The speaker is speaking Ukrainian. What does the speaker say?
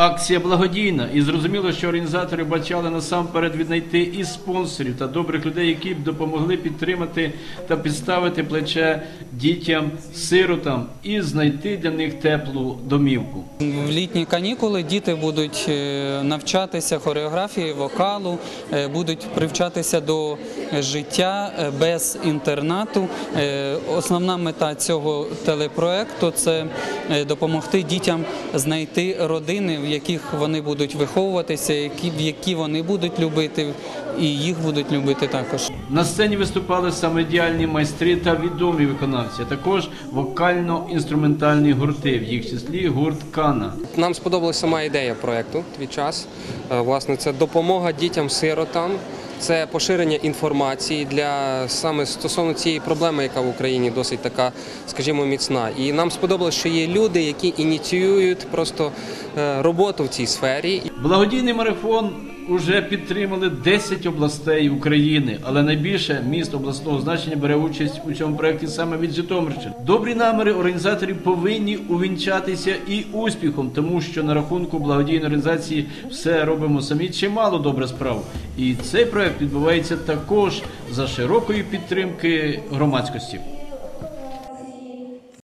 Акція благодійна, і зрозуміло, що організатори бачали насамперед віднайти і спонсорів та добрих людей, які б допомогли підтримати та підставити плече дітям, сиротам і знайти для них теплу домівку. В літні канікули діти будуть е, навчатися хореографії, вокалу, е, будуть привчатися до життя е, без інтернату. Основна мета цього телепроекту це допомогти дітям знайти родини, в яких вони будуть виховуватися, які, в які вони будуть любити, і їх будуть любити також. На сцені виступали саме ідеальні майстри та відомі виконавці, а також вокально-інструментальні гурти, в їх числі гурт Кана. Нам сподобалася сама ідея проекту Твій час. Е, Власне, це допомога дітям-сиротам, це поширення інформації для саме стосовно цієї проблеми, яка в Україні досить така, скажімо, міцна. І нам сподобалось, що є люди, які ініціюють просто е, роботу в цій сфері. Благодійний марафон уже підтримали 10 областей України, але найбільше міст обласного значення бере участь у цьому проєкті саме від Житомирщини. Добрі наміри організаторів повинні увінчатися і успіхом, тому що на рахунку благодійної організації все робимо самі чимало добре справ. І цей проект відбувається також за широкої підтримки громадськості.